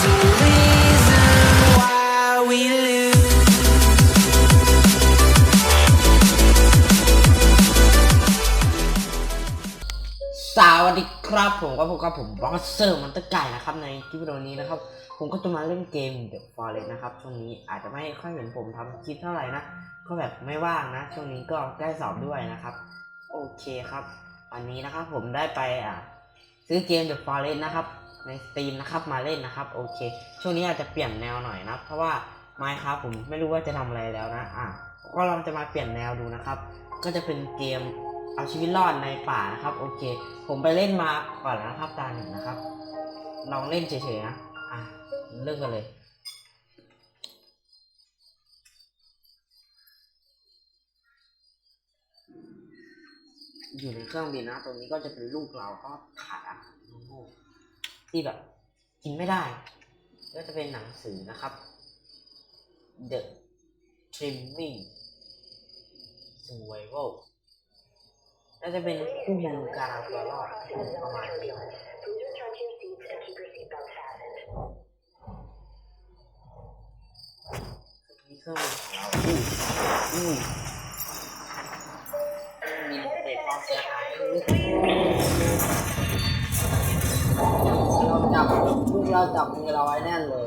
สวัสดีครับผมก็พบกับผมบอสเซอร์มันตะไก่นะครับในคลิปวิดีโอนี้นะครับ ผมก็จะมาเล่นเกม The Forest นะครับช่วงนี้อาจจะไม่ค่อยเห็นผมทำคลิปเท่าไหร่นะก็แบบไม่ว่างนะช่วงนี้ก็ใกล้สอบด้วยนะครับ โอเคครับวันนี้นะครับผมได้ไปอะซื้อเกม The Forest นะครับ ในสตรีมนะครับมาเล่นนะครับโอเค ช่วงนี้อาจจะเปลี่ยนแนวหน่อยนะเพราะว่าไมค์ครับผมไม่รู้ว่าจะทำอะไรแล้วนะอะก็ลองจะมาเปลี่ยนแนวดูนะครับ ก็จะเป็นเกมเอาชีวิตรอดในป่านะครับโอเค ผมไปเล่นมาก่อนนะครับตาหนึ่งนะครับ ลองเล่นเฉยๆนะอะเริ่มกันเลยอยู่ในเครื่องบินนะ ตรงนี้ก็จะเป็นลูกเราก็ขาดอาหาร ที่แบบกินไม่ได้ ก็จะเป็นหนังสือนะครับ The Trimming Survival น่าจะเป็นคู่มือการเอาตัวรอดประมาณนี้ Please return to your seats and keep your seatbelt fastened. นี่เครื่องมือของเราอุ้ยอุ้ยมีเศษความเสียหาย เราจับลูกเราจับมือเราไว้แน่นเลย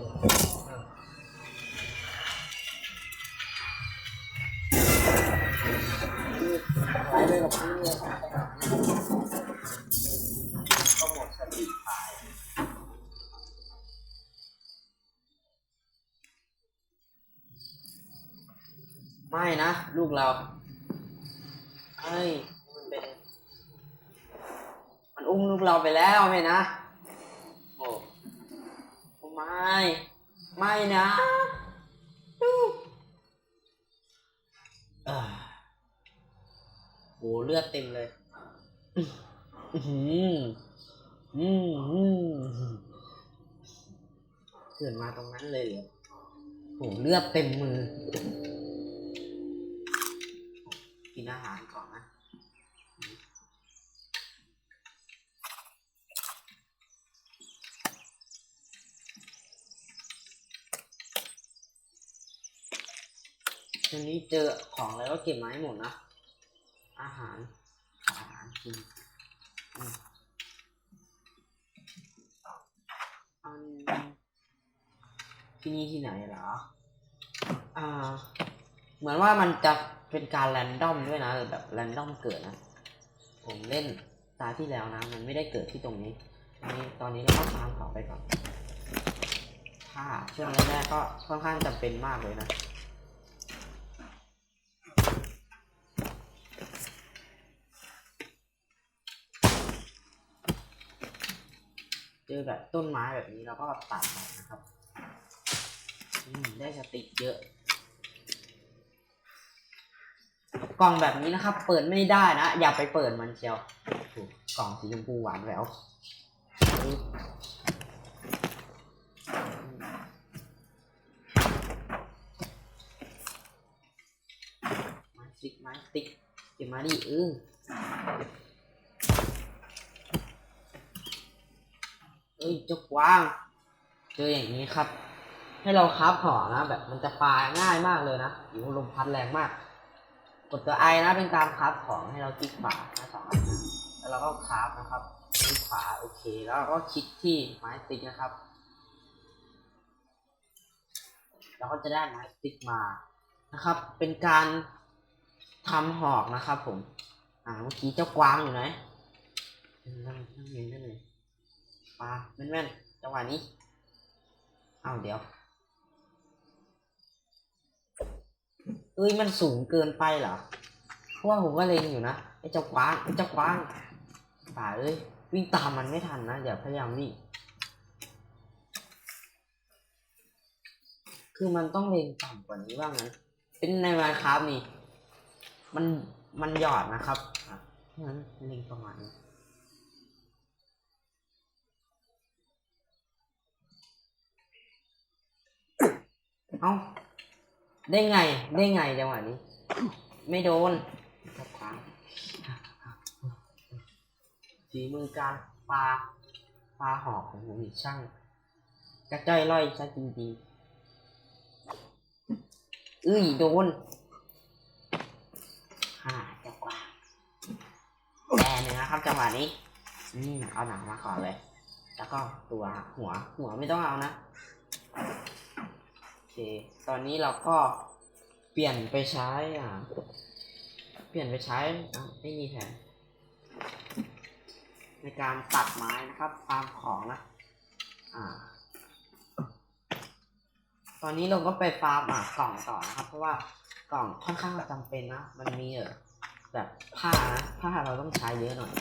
ไหลไปกับพื้นเลยก็หมดสติไปไม่นะ ลูกเราเฮ้ยมันเป็น มันอุ้มลูกเราไปแล้วไม่นะ ไม่ ไม่นะเอ่อโหเลือดเต็มเลย อื้อหืออืมอืมเกิดมาตรงนั้นเลยเหรอโหเลือดเต็มมือ กินอาหารก่อนนะ ทีนี้เจอของอะไรก็เก็บมาให้หมดนะ อาหารอาหารกินอันที่นี่ที่ไหนเหรอ อ่า เหมือนว่ามันจะเป็นการแรนดอมด้วยนะแบบแรนดอมเกิดนะ ผมเล่นตาที่แล้วนะ มันไม่ได้เกิดที่ตรงนี้ตอนนี้ตอนนี้เราต้องตามเขาไปก่อนถ้าช่วงแรกๆก็ค่อนข้างจำเป็นมากเลยนะ อแบบต้นไม้แบบนี้เราก็ตัดไปนะครับได้สติเยอะ กล่องแบบนี้นะครับ เปิดไม่ได้นะ อย่าไปเปิดมันเชียวกล่องสีชมพูหวานแหววไม้ติ๊กไม้ติ๊กเก็บมาดิเออ อ้ยเจ้ากวาง เจออย่างนี้ครับ ให้เราคราฟห่อนะ แบบมันจะปลาง่ายมากเลยนะอยู่ลมพัดแรงมาก กดตัวไอนะเป็นการคราฟของให้เราคลิกขวานะสองอันนะแล้วเราก็คราฟนะครับคลิกขวาโอเค แล้วเราก็คลิกที่ไม้ติ๊กนะครับเราก็จะได้ไม้ติ๊กมานะครับ เป็นการทำหอกนะครับ ผม อ่าเมื่อกี้เจ้ากวางอยู่ไหนนั่งนั่งเรียนได้เลย ปลาแม่นๆจังหวะนี้อ้าวเดี๋ยวเอ้ยมันสูงเกินไปเหรอเพราะว่าผมก็เลงอยู่นะไอ้เจ้ากวางไอ้เจ้ากวางป่าเอ้ยวิ่งตามมันไม่ทันนะอย่าพยายามวิ่งคือมันต้องเลงต่ำกว่านี้ว่างั้นเป็นในมาครับนี่ มันมันหยอดนะครับเพราะฉะนั้นเลงประมาณนี้ เอ้า ได้ไง ได้ไงจังหวะนี้ ไม่โดนครับค้างฝีมือการปลาปลาหอกของผมอีกช่าง กระจ้อยร่อยซะจริงๆอุ้ยโดนฮ่าจ้ากวาแดนหนึ่งนะครับจังหวะนี้ อืมเอาหนังมาก่อนเลย แล้วก็ตัวหัวหัวไม่ต้องเอานะ เค ตอนนี้เราก็เปลี่ยนไปใช้อ่าเปลี่ยนไปใช้ไม่มีแผนในการตัดไม้นะครับฟาร์มของนะอ่า ตอนนี้เราก็ไปฟาร์มอะกล่องต่อนะครับ เพราะว่ากล่องค่อนข้างจำเป็นนะ มันมีแบบผ้านะผ้าเราต้องใช้เยอะหน่อย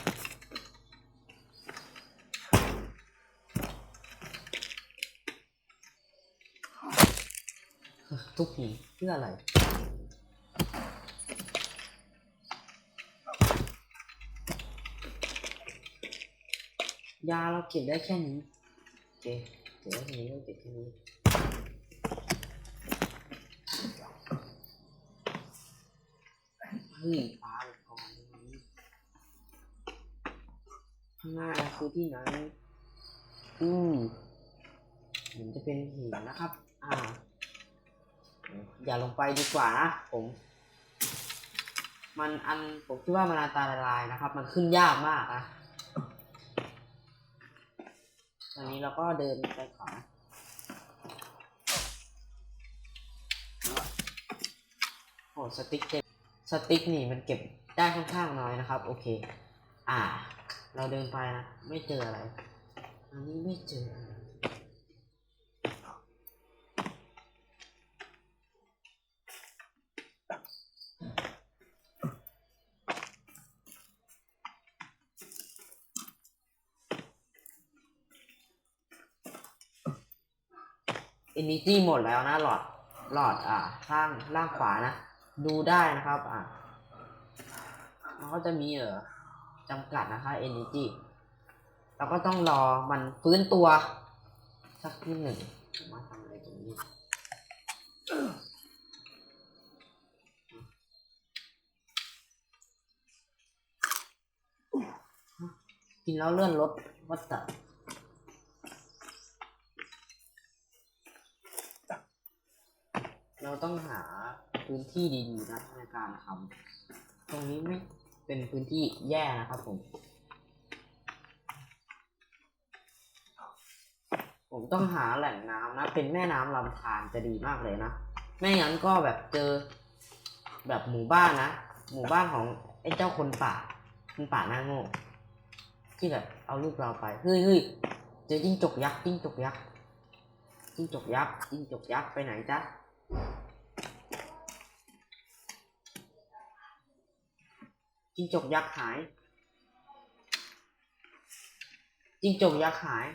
ทุกทีเพื่ออะไร ยาเราเก็บได้แค่นี้โอเคเก็บได้แค่นี้เราเก็บแค่นี้เฮ้ยปลาเลยก่อนนี้ข้างหน้าคือที่ไหนอืมเหมือนจะเป็นหินนะครับ อ่า อย่าลงไปดีกว่านะผม มันอันผมคิดว่ามันอันตรายนะครับ มันขึ้นยากมากนะตอนนี้เราก็เดินไปก่อนนะโอ้สติ๊กเต็มสติ๊กนี่มันเก็บได้ค่อนข้างน้อยนะครับ โอเค อ่า เราเดินไปนะ ไม่เจออะไร อันนี้ไม่เจออะไร อินิตี้หมดแล้วนะหลอดหลอดอ่าข้างล่างขวานะ ดูได้นะครับอ่ามันก็จะมีเออจำกัดนะคะ energy เราก็ต้องรอมันฟื้นตัว สักนิดหนึ่งมาทำอะไรตรงนี้ กินแล้วเลื่อนรถวัดต เราต้องหาพื้นที่ดีๆนะในการทำตรงนี้ไม่เป็นพื้นที่แย่นะครับผม ผมต้องหาแหล่งน้ำนะ เป็นแม่น้ำลำธารจะดีมากเลยนะ ไม่งั้นก็แบบเจอแบบหมู่บ้านนะ หมู่บ้านของไอ้เจ้าคนป่าคนป่าหน้าโง่ที่แบบเอาลูกเราไป เฮ้ยเฮ้ยเจอจิ้งจกยักษ์จิ้งจกยักษ์จิ้งจกยักษ์จิ้งจกยักษ์ไปไหนจ๊ะ จิ้งจกยักษ์หาย จิ้งจกยักษ์หาย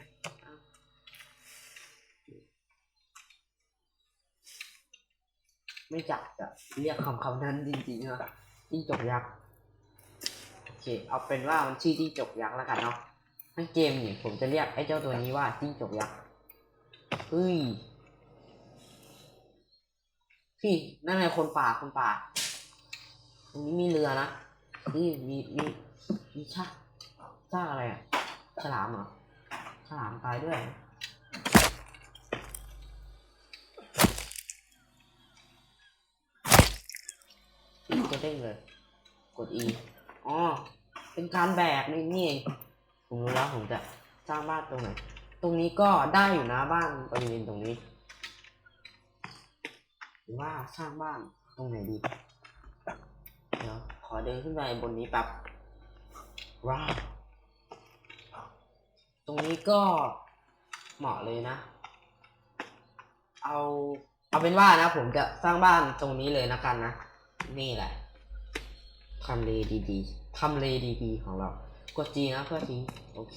ไม่จับจะเรียกคำคำนั้นจริงๆนะจิ้งจกยักษ์โอเค เอาเป็นว่ามันชื่อจิ้งจกยักษ์แล้วกันเนาะทั้งเกมเนี่ยผมจะเรียกไอ้เจ้าตัวนี้ว่าจิ้งจกยักษ์เฮ้ยพี่นั่นไงคนป่าคนป่าตรงนี้มีเรือนะ นี่มีมีมีชาชาอะไรอะฉลามเหรอฉลามตายด้วยกก็เด้งเลย กด E อ๋อ เป็นการแบกนี่นี่ผมรู้แล้วผมจะสร้างบ้านตรงไหน ตรงนี้ก็ได้อยู่นะบ้านบริเวณตรงนี้ หรือว่าสร้างบ้านตรงไหนดี เดี๋ยว ขอเดินขึ้นไปบนนี้แป๊บว้าวตรงนี้ก็เหมาะเลยนะ เอา เอาเป็นว่านะ ผมจะสร้างบ้านตรงนี้เลยนะกันนะ นี่แหละทำเลดีๆทำเลดีๆของเรา กดจีนะเพื่อทิ้งโอเค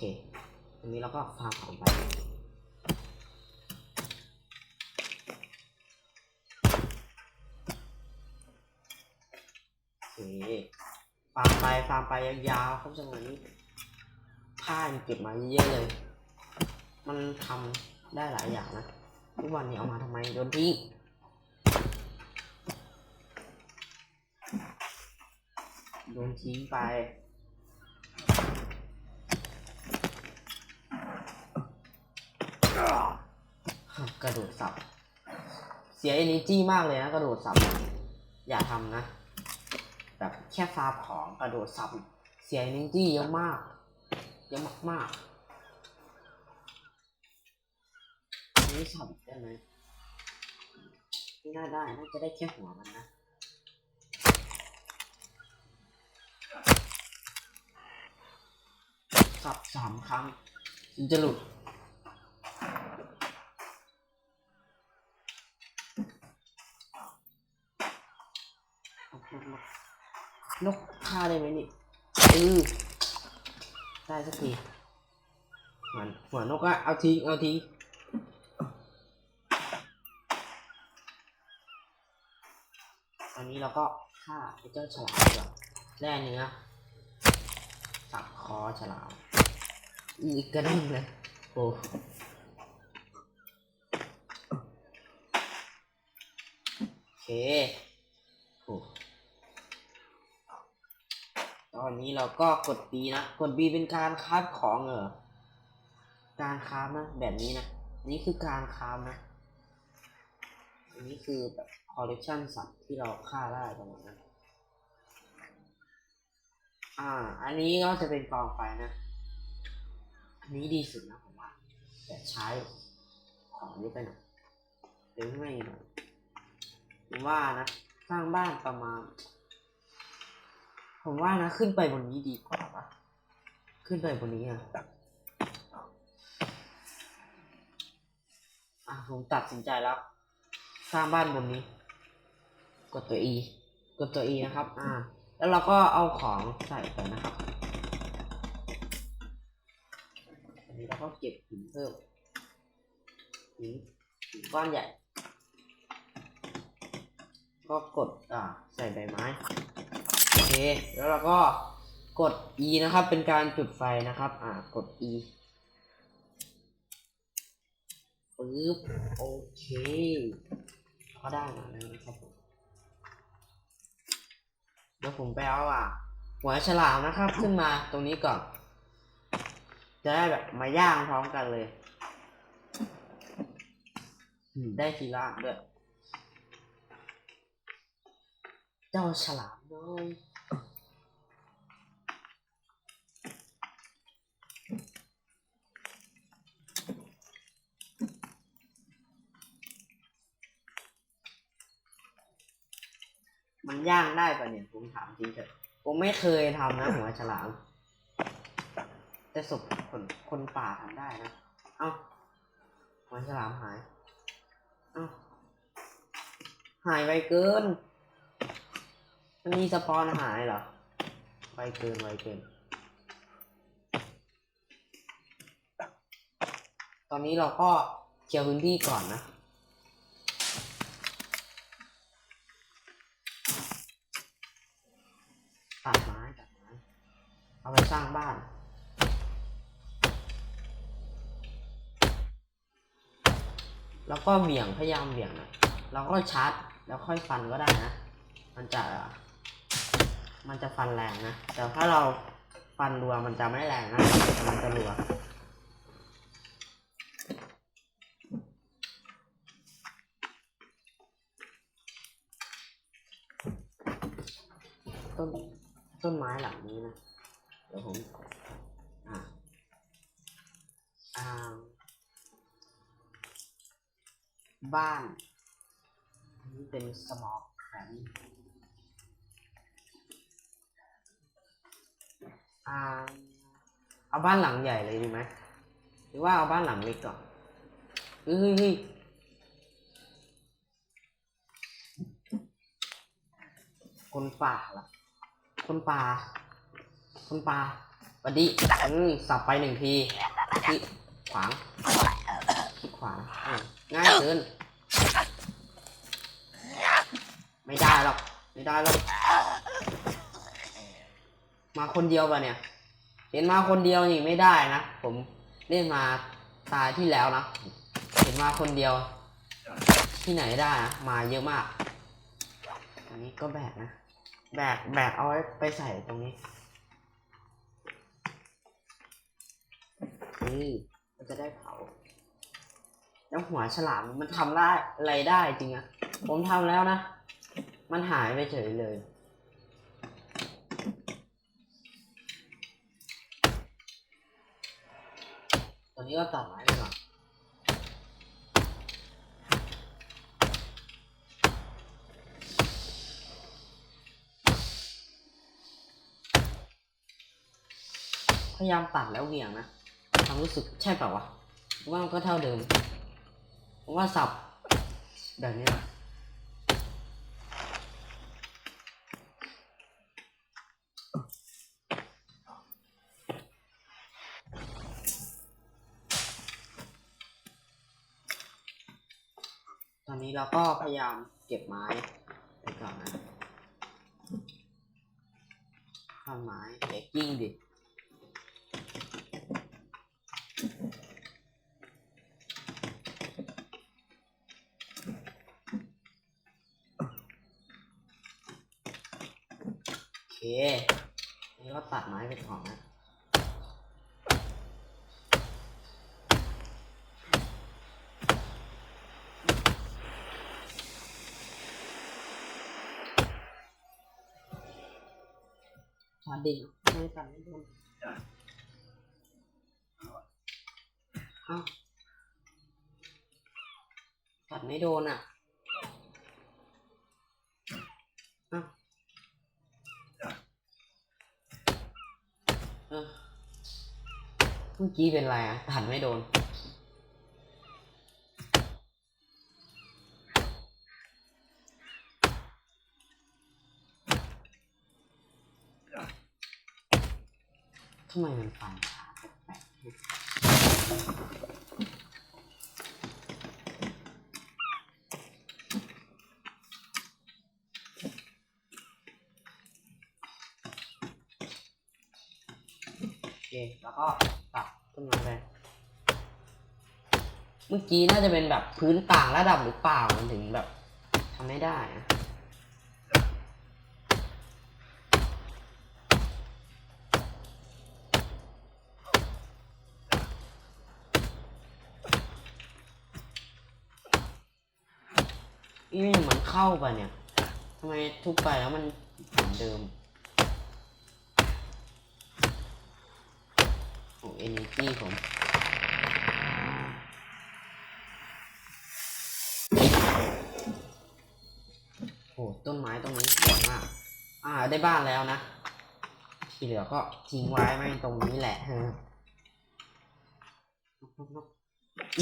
ตรงนี้เราก็ฟาร์มของไป ฟาร์มไปฟาร์มไปยาวๆครับจังหวะนี้ผ้ายเก็บมาเยอะเลย มันทำได้หลายอย่างนะทุกวันนี้เอามาทำไมโดนทิ้งโดนทิ้งไปกระโดดสับ เสีย energy มากเลยนะกระโดดสับ อย่าทำนะ แบบแค่ฟาร์มของกระโดดสับเสีย energy เยอะมาก เยอะมากๆอันนี้สับได้ไหมน่าได้น่าจะได้แค่หัวมันนะสับสามครั้งถึงจะหลุด นกฆ่าได้ไหมนี่เออได้สักทีหัวหัวนกอะเอาทิ้งเอาทิ้งตอนนี้เราก็ฆ่าไอ้เจ้าฉลามกว่าแร่เนื้อสับคอฉลามอีกกระดิ่งเลยโอ้โอเคโอ้ นี้เราก็กด B นะ กด B เป็นการคาฟของเหรอ การคาฟนะ แบบนี้นะ นี่คือการคาฟนะ อันนี้คือแบบคอลเลกชันสัตว์ที่เราฆ่าได้ประมาณนั้นอ่า อันนี้ก็จะเป็นกองไฟนะ อันนี้ดีสุดนะผมว่า แต่ใช้ของเยอะไปหน่อยหรือไม่หน่อยผมว่านะ สร้างบ้านประมาณ ผมว่านะขึ้นไปบนนี้ดีกว่าปะขึ้นไปบนนี้อะอะผมตัดสินใจแล้ว สร้างบ้านบนนี้ กดตัว E กดตัว E นะครับ อ่า แล้วเราก็เอาของใส่ไปนะครับอันนี้เราก็เก็บหินเพิ่มหินหินก้อนใหญ่ ก็กดอ่าใส่ใบไม้ อเค แล้วเราก็กด E นะครับ เป็นการจุดไฟนะครับ อ่ากด E ปึ๊บโอเคก็ได้มาแล้วนะครับผมเดี๋ยวผมไปเอาอะ หัวฉลามนะครับ ขึ้นมาตรงนี้ก่อน จะได้แบบมาย่างพร้อมกันเลยอืมได้ทีละด้วย เจ้าฉลามน้อย ย่างได้ปะเนี่ยผมถามจริงเถอะผมไม่เคยทำนะหัวฉลาม แต่ศพคนคนป่าทำได้นะ เอ้าหัวฉลามหาย เอ้าหายไปเกิน มันมีสปอนหายเหรอ ไวเกินไวเกิน ตอนนี้เราก็เคลียร์พื้นที่ก่อนนะ ตัดไม้ตัดไม้ เอาไปสร้างบ้าน แล้วก็เหวี่ยงพยายามเหวี่ยงนะเราก็ชาร์จแล้วค่อยฟันก็ได้นะ มันจะ มันจะฟันแรงนะ แต่ถ้าเราฟันรัวมันจะไม่แรงนะ มันจะรัว ต้นต้นไม้หลังนี้นะ เดี๋ยวผม อ่า อ่า บ้านนนี้เป็นสมอลแคมอ่าเอาบ้านหลังใหญ่เลยดีไหมหรือว่าเอาบ้านหลังเล็กก่อนเฮ้ยเฮ้ยคนป่าล่ะ คนป่า คนป่าสวัสดีอืมสับไปหนึ่งทีที่ขวางที่ขวางง่ายเกิน ไม่ได้หรอก ไม่ได้หรอก มาคนเดียวป่ะเนี่ย เห็นมาคนเดียวนี่ไม่ได้นะ ผมเล่นมาตายที่แล้วนะ เห็นมาคนเดียว ที่ไหนได้นะ มาเยอะมาก อันนี้ก็แบกนะ แบก แบกเอาไว้ไปใส่ตรงนี้นี่มันจะได้เผาแล้วหัวฉลามมันทำได้อะไรได้จริงอะผมทำแล้วนะ มันหายไปเฉยเลย ตอนนี้ก็ตัดไม้ไปก่อนพยายามตัดแล้วเหวี่ยงนะความรู้สึกใช่เปล่าวะว่ามันก็เท่าเดิมว่าสับแบบนี้ แหละตอนนี้เราก็พยายามเก็บไม้ไปก่อนนะข้าไม้เบกกิ้งดิโอเคนี่ก็ตัดไม้ไปก่อนนะ ชาดิ่งไม่ตัดไม่โดนเอาตัดไม่โดนอะเอ้าเมื่อกี้เป็นไรอะตัดไม่โดน ทำไมมันฟันช้าแปลกๆโอเค แล้วก็ตัดต้นไม้ไปเมื่อกี้น่าจะเป็นแบบพื้นต่างระดับหรือเปล่ามันถึงแบบทำไม่ได้อะนี่มันเข้าไปเนี่ยทำไมทุบไปแล้วมันเหมือนเดิม โอ้เอเนจีผมโอ้ต้นไม้ตรงนี้สวยมาก อ่าได้บ้านแล้วนะ ที่เหลือก็ทิ้งไว้ไม่ตรงนี้แหละฮะนกนกนก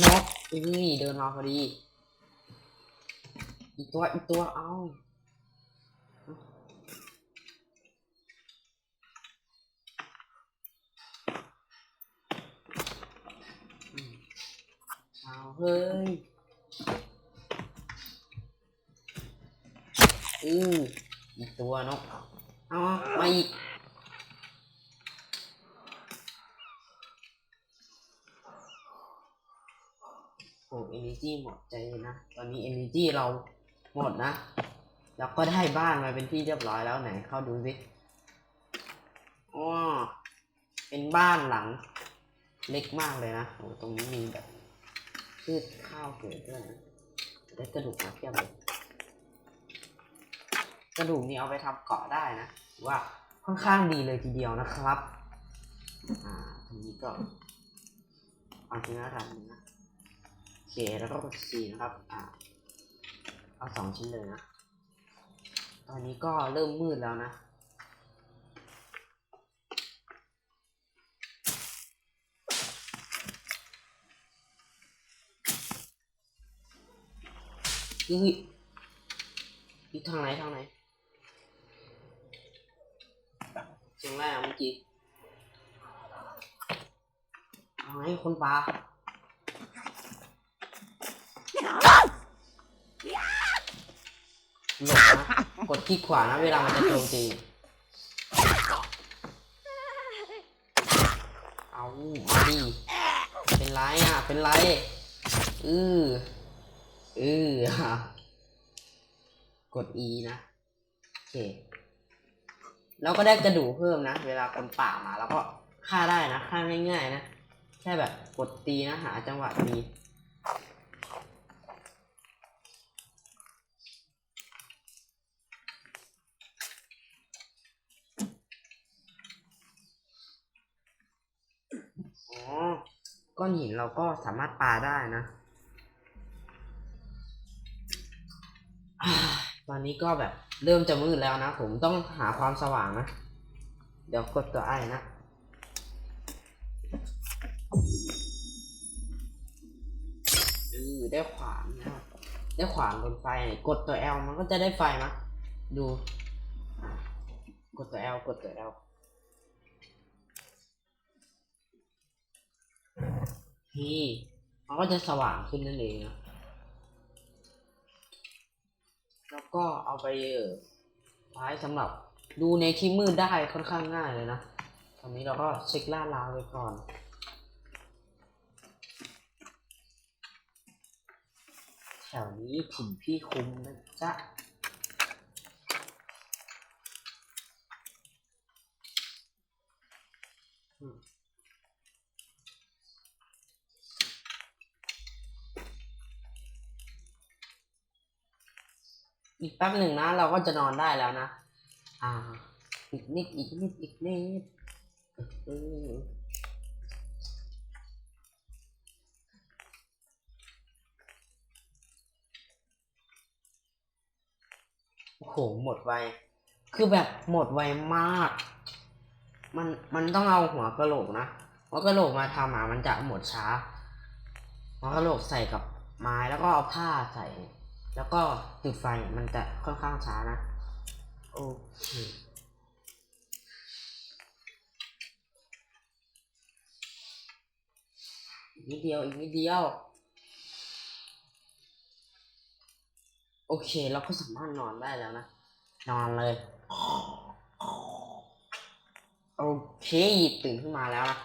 นกเอ้ยเดินมาพอดี อีกตัว อีกตัว เอา เฮ้ย อืออีกตัวนกเอามาอีกโอ้เอเนจีหมดใจนะ ตอนนี้เอเนจีเราหมดนะ แล้วก็ได้บ้านมาเป็นที่เรียบร้อยแล้วไหนเข้าดูสิอ๋อเป็นบ้านหลัง เล็กมากเลยนะ โอ้ตรงนี้มีแบบ พืชข้าวเกิดด้วยนะได้กระดูกมาเพียบเลยกระดูกนี้เอาไปทำเกาะได้นะถือว่าค่อนข้างดีเลยทีเดียวนะครับ อ่าทีนี้ก็เอาทีละทันนะโอเคแล้วก็กดสีนะครับ อ่าเอาสองชิ้นเลยนะ ตอนนี้ก็เริ่มมืดแล้วนะ อุ้ยอยู่ทางไหนทางไหนเสียงแรกเมื่อกี้เอาไงคนปลาหลบนะกดคลิกขวานะเวลามันจะโจมตีเอามาดิเป็นไรอะ เป็นไร อือ เออฮะกด E นะ โอเค เราก็ได้กระดูกเพิ่มนะ เวลาคนป่ามาเราก็ฆ่าได้นะฆ่าง่ายๆนะ แค่แบบกดตีนะ หาจังหวะดีอ๋อก้อนหินเราก็สามารถปาได้นะ อนนี้ก็แบบเริ่มจะมืดแล้วนะ ผมต้องหาความสว่างนะ เดี๋ยวกดตัวไอ้นะออได้ขวานนะได้ขวานบนไฟ กดตัว L มันก็จะได้ไฟมะดู กดตัว L กดตัว L นี่มันก็จะสว่างขึ้นนั่นเองนะ แล้วก็เอาไปเออไว้สำหรับดูในที่มืดได้ค่อนข้างง่ายเลยนะตอนนี้เราก็เช็คล่าดราวไว้ก่อนแถวนี้ถิ่นพี่คุ้มนะจ๊ะอืม อีกแป๊บหนึ่งนะ เราก็จะนอนได้แล้วนะ อ่า อีกนิด อีกนิด อีกนิดโอ้โห หมดไว คือแบบหมดไวมาก มัน มันต้องเอาหัวกระโหลกนะหัวกระโหลกมาทำอะมันจะหมดช้าหัวกระโหลกใส่กับไม้แล้วก็เอาผ้าใส่ แล้วก็จุดไฟมันจะค่อนข้างช้านะ โอเคนิดเดียวอีกนิดเดียว โอเค เราก็สามารถนอนได้แล้วนะ นอนเลย โอเคตื่นขึ้นมาแล้วนะ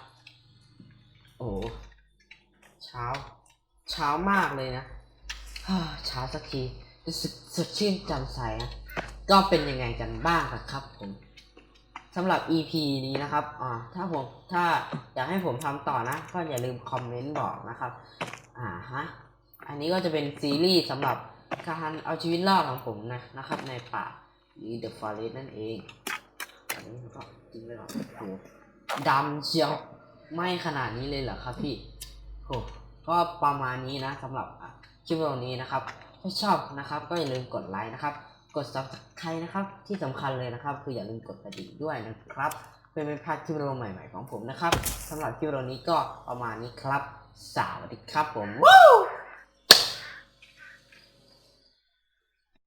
โอ้เช้า เช้ามากเลยนะ เช้าสักทีรู้สึกสดชื่นจ่มใสนะก็เป็นยังไงกันบ้างครับผมสำหรับ EP นี้นะครับอ่าถ้าผมถ้าอยากให้ผมทำต่อนะ ก็อย่าลืมคอมเมนต์บอกนะครับ อ่าฮะ อันนี้ก็จะเป็นซีรีส์สำหรับการเอาชีวิตรอดของผมนะนะครับ ในป่าหรือ The Forest นั่นเองอันนี้ก็จริงเลยหรอโอ้ดำเชียวไม่ขนาดนี้เลยเหรอครับพี่โอ้ก็ประมาณนี้นะสำหรับ คลิปวิดีโอนี้นะครับถ้าชอบนะครับ ก็อย่าลืมกดไลค์นะครับ กด subscribe นะครับ ที่สำคัญเลยนะครับ คืออย่าลืมกดกระดิ่งด้วยนะครับเพื่อไม่พลาดคลิปวิดีโอใหม่ ๆ ของผมนะครับสำหรับคลิปวิดีโอนี้ก็ประมาณนี้ครับ สวัสดีครับผม Woo!